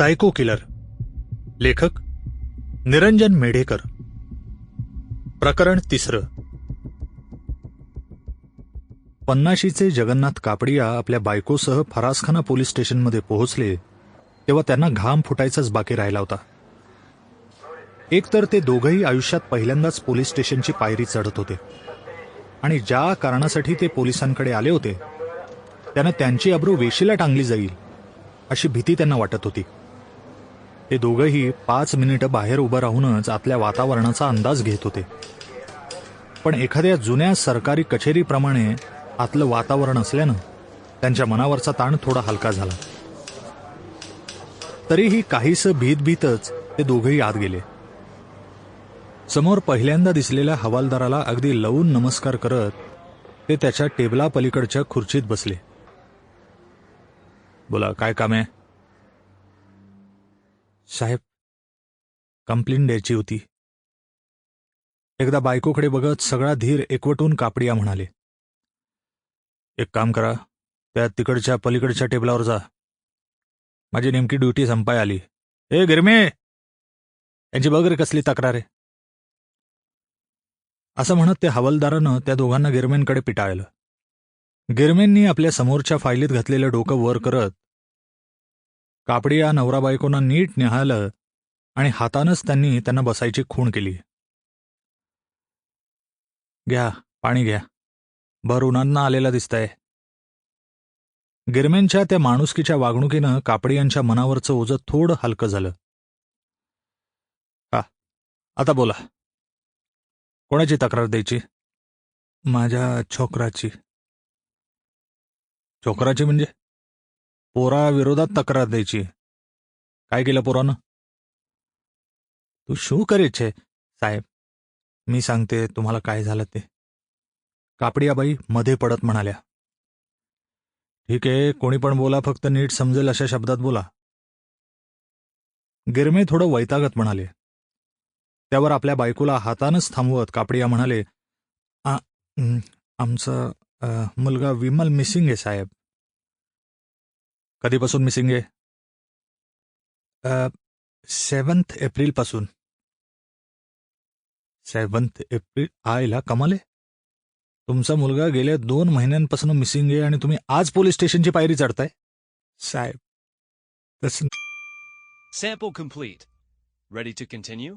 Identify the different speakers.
Speaker 1: Saiko killer लेखक निरंजन मेढेकर. प्रकरण तिसरं. पन्नाशीचे जगन्नाथ कापडिया आपल्या बायकोसह फरासखाना पोलीस स्टेशनमध्ये पोहोचले तेव्हा त्यांना घाम फुटायचाच बाकी राहिला होता. एकतर ते दोघंही आयुष्यात पहिल्यांदाच पोलीस स्टेशनची पायरी चढत होते. आणि ज्या कारणासाठी ते पोलिसांकडे आले होते त्यांना त्यांची अब्रू वेशीला टांगली जाईल अशी भीती त्यांना वाटत होती. हे दोघंही पाच मिनिटं बाहेर उभं राहूनच आतल्या वातावरणाचा अंदाज घेत होते. पण एखाद्या जुन्या सरकारी कचेरीप्रमाणे आतलं वातावरण असल्यानं त्यांच्या मनावरचा ताण थोडा हलका झाला. तरीही काहीसं भीतभीतच ते दोघंही आत गेले. समोर पहिल्यांदा दिसलेल्या हवालदाराला अगदी लवून नमस्कार करत ते त्याच्या टेबला पलीकडच्या खुर्चीत बसले. बोला काय काम आहे? साहेब कंप्लेंट द्यायची होती. एकदा बायकोकडे बघत सगळा धीर एकवटून कापडिया म्हणाले एक काम करा त्या तिकडच्या पलीकडच्या टेबलावर जा. माझी नेमकी ड्युटी संपाय आली. ए गिरमे! यांची बघ रे कसली तक्रार आहे? असं म्हणत त्या हवालदारानं त्या दोघांना गिरमेंकडे पिटाळलं. गिरमेंनी आपल्या समोरच्या फायलीत घातलेलं डोकं वर करत कापडी या नवरा बायकोना नीट निहाळलं आणि हातानंच त्यांनी त्यांना बसायची खूण केली. घ्या पाणी घ्या. भर उन्हांना आलेला दिसतंय. गिरमेंच्या त्या माणुसकीच्या वागणुकीनं कापडी यांच्या मनावरचं ओझं थोडं हलकं झालं. हा आता बोला. कोणाची तक्रार द्यायची? माझ्या छोकराची. छोकराची म्हणजे? पोरा विरोधात तक्रार द्यायची. काय केलं पोरानं? तू शू करेचे साहेब. मी सांगते तुम्हाला काय झालं ते. कापडियाबाई मध्ये पडत म्हणाल्या. ठीक आहे कोणी पण बोला फक्त नीट समजेल अशा शब्दात बोला. गिरमे थोडं वैतागत म्हणाले. त्यावर आपल्या बायकोला हातानच थांबवत कापडिया म्हणाले आमचा मुलगा विमल मिसिंग आहे साहेब. कधीपासून मिसिंग आहे सेवन्थ एप्रिलपासून सेवन्थ एप्रिल आयला कमाल आहे तुमचा मुलगा गेल्या दोन महिन्यांपासून मिसिंग आहे आणि तुम्ही आज पोलीस स्टेशनची पायरी चढताय साहेब तसं
Speaker 2: Sample complete. Ready to continue?